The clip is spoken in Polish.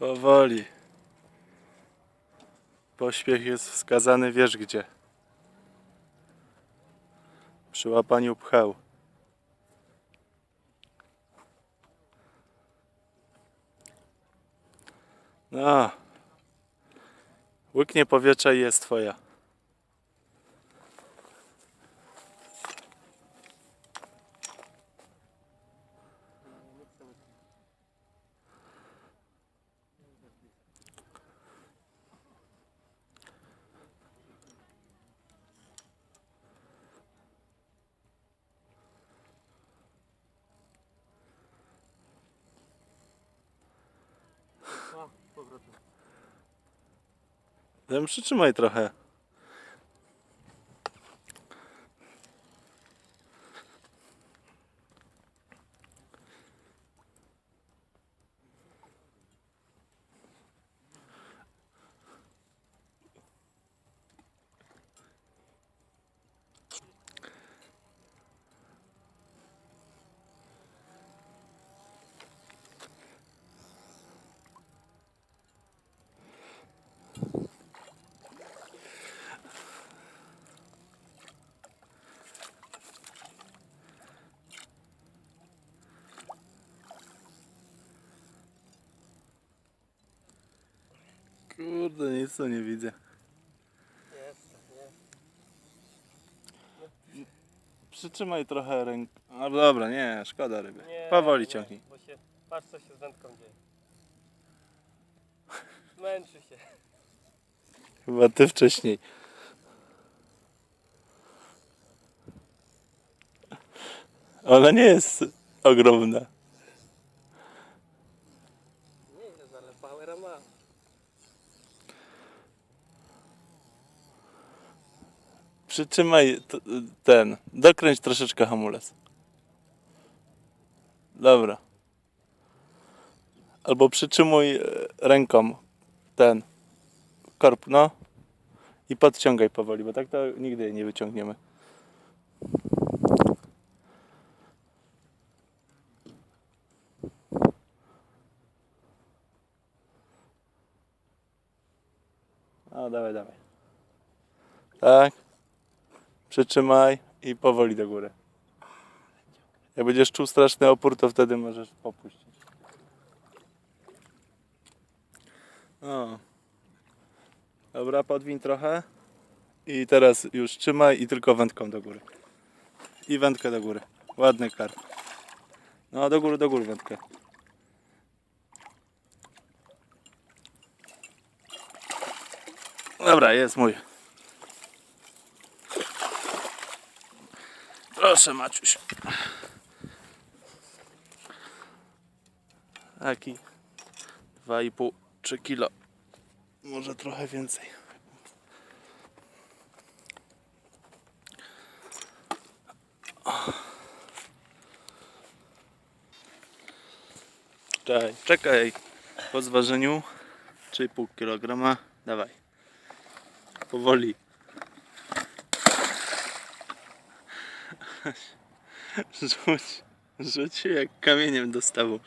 Powoli. Pośpiech jest wskazany wiesz gdzie. Przy łapaniu pcheł. No. Łyknie powietrza i jest twoja. A, powrotem. Przytrzymaj trochę. Kurde, nic tu nie widzę. Przytrzymaj trochę rękę. No dobra, nie, szkoda ryby. nie Powoli nie, ciągnij. Bo się, patrz co się z wędką dzieje. Męczy się. Chyba ty wcześniej. Ona nie jest ogromna. Nie jest, ale powera ma. Przytrzymaj ten. Dokręć troszeczkę hamulec. Dobra. Albo przytrzymuj e, ręką ten korp, no. I podciągaj powoli, bo tak to nigdy nie wyciągniemy. No, dawaj, dawaj. Tak. Przytrzymaj i powoli do góry. Jak będziesz czuł straszny opór, to wtedy możesz popuścić. O. Dobra, podwiń trochę. I teraz już trzymaj i tylko wędką do góry. I wędkę do góry. Ładny karp. No, do góry, do góry wędkę. Dobra, jest mój. Proszę Maciuś. Taki 2,5 3 kilo. Może trochę więcej. Czekaj, czekaj. Po zważeniu 3,5 kg. Dawaj. Powoli. Rzuć, rzuć się jak kamieniem do stawu.